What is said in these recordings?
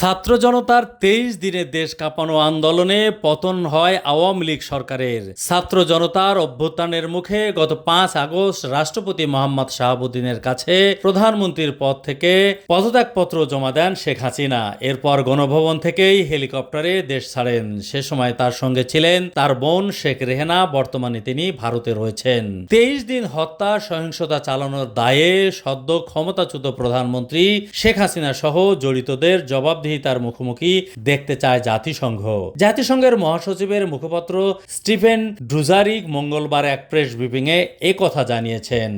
ছাত্র জনতার তেইশ দিনের দেশ কাঁপানো আন্দোলনে পতন হয় আওয়ামী লীগ সরকারের। ছাত্র জনতার অভ্যুত্থানের মুখে গত পাঁচ আগস্ট রাষ্ট্রপতি মোহাম্মদ শাহাবুদ্দিনের কাছে প্রধানমন্ত্রীর পদ থেকে পদত্যাগপত্র জমা দেন শেখ হাসিনা। এরপর গণভবন থেকেই হেলিকপ্টারে দেশ ছাড়েন। সে সময় তার সঙ্গে ছিলেন তার বোন শেখ রেহেনা, বর্তমানে তিনি ভারতে রয়েছেন। তেইশ দিন হত্যা, সহিংসতা চালানোর দায়ে সদ্য ক্ষমতাচ্যুত প্রধানমন্ত্রী শেখ হাসিনা সহ জড়িতদের জবাবদিহিতার মুখোমুখি দেখতে চায় জাতিসংঘ। জাতিসংঘের মহাসচিবের মুখপাত্র স্টিফেন ড্রুজারিক মঙ্গলবার এক প্রেস ব্রিফিং এ কথা জানিয়েছেন।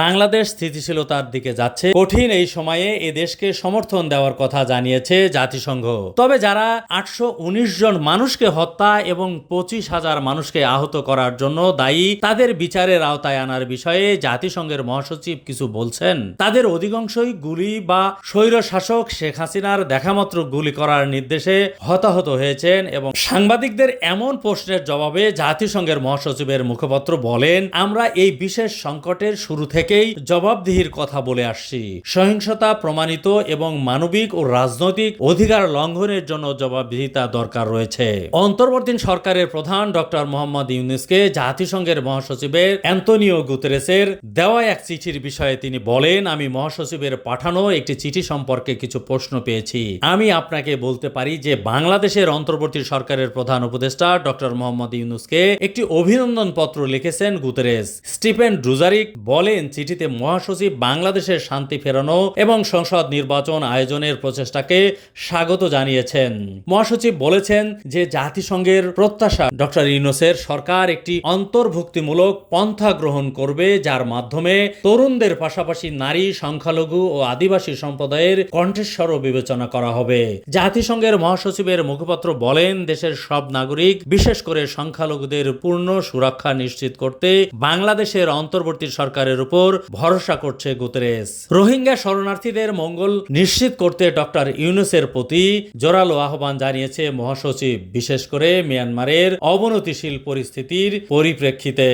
বাংলাদেশ স্থিতিশীলতার দিকে যাচ্ছে। কঠিন এই সময়ে এ দেশকে সমর্থন দেওয়ার কথা জানিয়েছে জাতিসংঘ। তবে যারা আটশো উনিশ জন মানুষকে হত্যা এবং পঁচিশ হাজার মানুষকে আহত করার জন্য দায়ী, তাদের বিচারের আওতায় আনার বিষয়ে জাতিসংঘের মহাসচিব কিছু বলছেন। তাদের অধিকাংশই গুলি বা স্বৈর শাসক শেখ হাসিনার দেখামাত্র গুলি করার নির্দেশে হতাহত হয়েছেন এবং সাংবাদিকদের এমন প্রশ্নের জবাবে জাতিসংঘের মহাসচিবের মুখপাত্র বলেন, আমরা এই বিশেষ সংকটের শুরু থেকেই জবাবদিহির কথা বলে আসছি। সহিংসতা প্রমাণিত এবং মানবিক ও রাজনৈতিক অধিকার লঙ্ঘনের জন্য জবাবদিহিতা দরকার রয়েছে। অন্তর্বর্তী সরকারের প্রধান ডক্টর মোহাম্মদ ইউনুসকে জাতিসংঘের মহাসচিবের অ্যান্তনিও গুতেরেসের দেওয়া এক চিঠির বিষয়ে তিনি বলেন, আমি মহাসচিবের পাঠানো একটি চিঠি সম্পর্কে কিছু প্রশ্ন পেয়েছি। আমি আপনাকে বলতে পারি যে বাংলাদেশের অন্তর্বর্তী সরকারের প্রধান উপদেষ্টা ডক্টর মোহাম্মদ ইউনুসকে একটি অভিনন্দন পত্র লিখেছেন গুতেরেস স্টিফেন ড্রুজারিক বলেন, চিঠিতে মহাসচিব বাংলাদেশের শান্তি ফেরানো এবং সংসদ নির্বাচন আয়োজনের প্রচেষ্টাকে স্বাগত জানিয়েছেন। মহাসচিব বলেছেন যে জাতিসংঘের প্রত্যাশা ডক্টর ইউনুসের সরকার একটি অন্তর্ভুক্তিমূলক পন্থা গ্রহণ করবে, যার মাধ্যমে তরুণদের পাশাপাশি নারী, সংখ্যালঘু ও আদিবাসী সম্প্রদায়ের কণ্ঠস্বরও বিবেচনা করা হবে। জাতিসংঘের মহাসচিবের মুখপাত্র বলেন, দেশের সব নাগরিক, বিশেষ করে সংখ্যালঘুদের পূর্ণ সুরক্ষা নিশ্চিত করতে বাংলাদেশের অন্তর্বর্তী সরকারের উপর ভরসা করছে গুতেরেস। রোহিঙ্গা শরণার্থীদের মঙ্গল নিশ্চিত করতে ডক্টর ইউনুসের প্রতি জোরালো আহ্বান জানিয়েছে মহাসচিব, বিশেষ করে মিয়ানমারের অবনতিশীল পরিস্থিতির পরিপ্রেক্ষিতে।